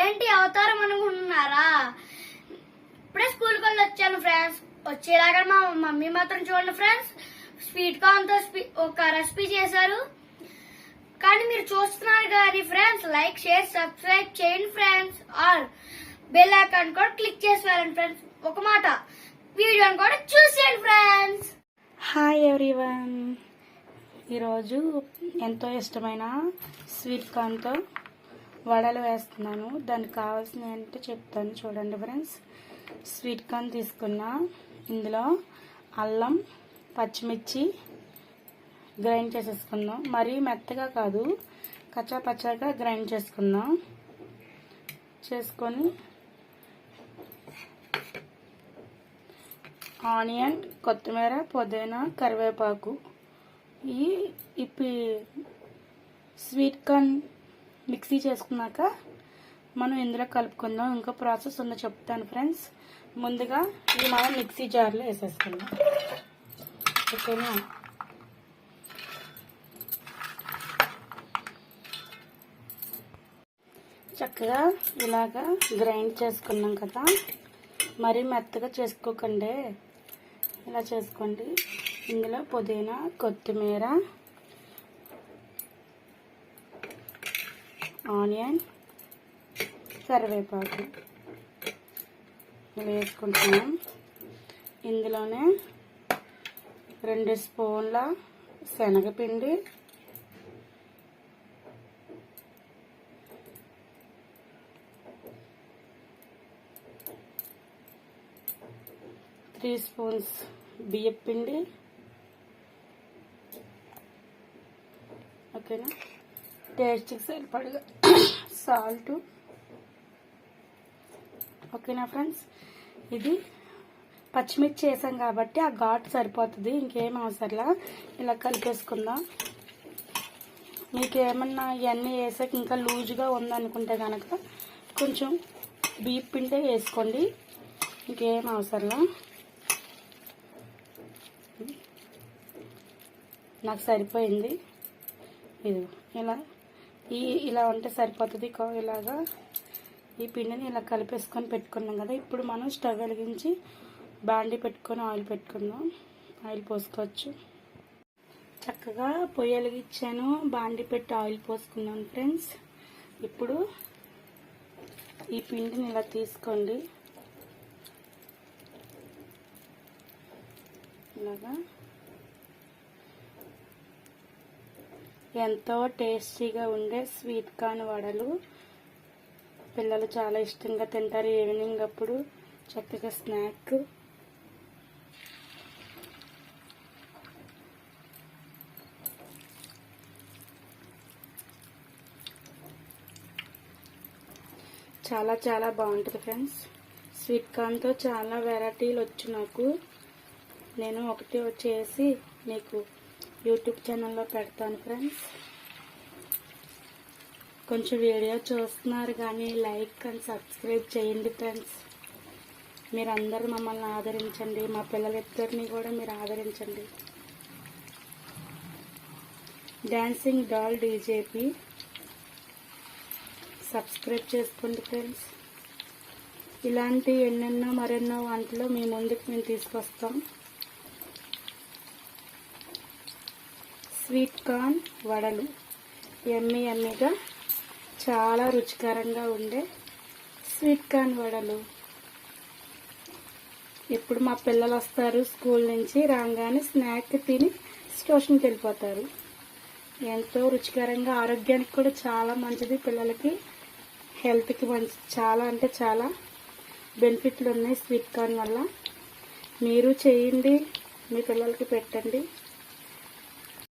ఏంటి అవతారం అనుకుంటున్నారా? ఇప్పుడే స్కూల్కి వెళ్ళి వచ్చాను ఫ్రెండ్స్. వచ్చేలాగా మా మమ్మీ మాత్రం చూడండి ఫ్రెండ్స్. స్వీట్ కార్న్తో ఒక రెసిపీ చేశారు. కానీ మీరు చూస్తున్నారు కానీ ఫ్రెండ్స్ లైక్ షేర్ సబ్స్క్రైబ్ చేయండి ఫ్రెండ్స్. ఆల్ బెల్ ఐకాన్ కూడా క్లిక్ చేసి వెళ్ళండి ఫ్రెండ్స్. ఒక మాట వీడియోని కూడా చూసేయండి ఫ్రెండ్స్. Hi everyone. ఈరోజు ఎంతో ఇష్టమైన స్వీట్ కార్న్తో వడలు వేస్తున్నాను. దానికి కావాల్సినవి ఏంటో చెప్తాను చూడండి ఫ్రెండ్స్. స్వీట్ కార్న్ తీసుకున్నా. ఇందులో అల్లం పచ్చిమిర్చి గ్రైండ్ చేసేసుకుందాం మరీ మెత్తగా కాదు కచ్చా పచ్చాగా గ్రైండ్ చేసుకుందాం చేసుకొని ఆనియన్ కొత్తిమీర పుదీనా కరివేపాకు. ఈ ఇప్పి స్వీట్ కార్న్ మిక్సీ చేసుకున్నాక మనం ఇందులో కలుపుకుందాం. ఇంకా ప్రాసెస్ ఉందో చెప్తాను ఫ్రెండ్స్. ముందుగా ఇది మనం మిక్సీ జార్లో వేసేసుకుందాం. ఓకేనా? చక్కగా ఇలాగా గ్రైండ్ చేసుకున్నాం కదా. మరీ మెత్తగా చేసుకోకండి. ఇలా చేసుకోండి. ఇందులో పుదీనా కొత్తిమీర ఆనియన్ కరివేపాకు. ఇలా వేసుకుంటున్నాం. ఇందులోనే రెండు స్పూన్ల శనగపిండి త్రీ స్పూన్స్ బియ్యపిండి. ఓకేనా? టేస్ట్కి సరిపడగా సాల్ట్. ఓకేనా ఫ్రెండ్స్? ఇది పచ్చిమిర్చి వేసాం కాబట్టి ఆ ఘాట్ సరిపోతుంది. ఇంకేం అవసరంలా? ఇలా కలిపేసుకుందాం. మీకు ఏమన్నా ఇవన్నీ వేసాక ఇంకా లూజ్గా ఉందనుకుంటే కనుక కొంచెం బీప్ పిండే వేసుకోండి. ఇంకేం అవసరంలా? నాకు సరిపోయింది. ఇది ఇలా ఈ ఇలా ఉంటే సరిపోతుంది. కో- ఇలాగా ఈ పిండిని ఇలా కలిపేసుకొని పెట్టుకున్నాం కదా. ఇప్పుడు మనం స్టవ్ వెలిగించి బాండి పెట్టుకొని ఆయిల్ పెట్టుకుందాం. ఆయిల్ పోసుకోవచ్చు. చక్కగా పొయ్యి వెలిగించాను. బాండి పెట్టి ఆయిల్ పోసుకున్నాను ఫ్రెండ్స్. ఇప్పుడు ఈ పిండిని ఇలా తీసుకోండి. ఇలాగా. ఎంతో టేస్టీగా ఉండే స్వీట్ కార్న్ వడలు. పిల్లలు చాలా ఇష్టంగా తింటారు ఈవినింగ్ అప్పుడు. చక్కగా స్నాక్. చాలా చాలా బాగుంటుంది ఫ్రెండ్స్. స్వీట్ కార్న్తో చాలా వెరైటీలు వచ్చు నాకు. నేను ఒకటి చేసి మీకు యూట్యూబ్ ఛానల్లో పెడతాను ఫ్రెండ్స్. కొంచెం వీడియో చూస్తున్నారు కానీ లైక్ అండ్ సబ్స్క్రైబ్ చేయండి ఫ్రెండ్స్. మీరందరూ మమ్మల్ని ఆదరించండి. మా పిల్లలిద్దరిని కూడా మీరు ఆదరించండి. Dancing doll DJP. సబ్స్క్రైబ్ చేసుకోండి ఫ్రెండ్స్. ఇలాంటి ఎన్నెన్నో మరెన్నో వంటలు మీ ముందుకు మేము తీసుకొస్తాం. స్వీట్ కార్న్ వడలు. ఎమ్మి ఎమ్మిగా చాలా రుచికరంగా ఉండే స్వీట్ కార్న్ వడలు. ఇప్పుడు మా పిల్లలు వస్తారు స్కూల్ నుంచి రాగానే స్నాక్ తిని స్టేషన్కి వెళ్ళిపోతారు. ఎంతో రుచికరంగా ఆరోగ్యానికి కూడా చాలా మంచిది. పిల్లలకి హెల్త్కి మంచి చాలా అంటే చాలా బెనిఫిట్లు ఉన్నాయి స్వీట్ కార్న్ వల్ల. మీరు చేయండి మీ పిల్లలకి పెట్టండి.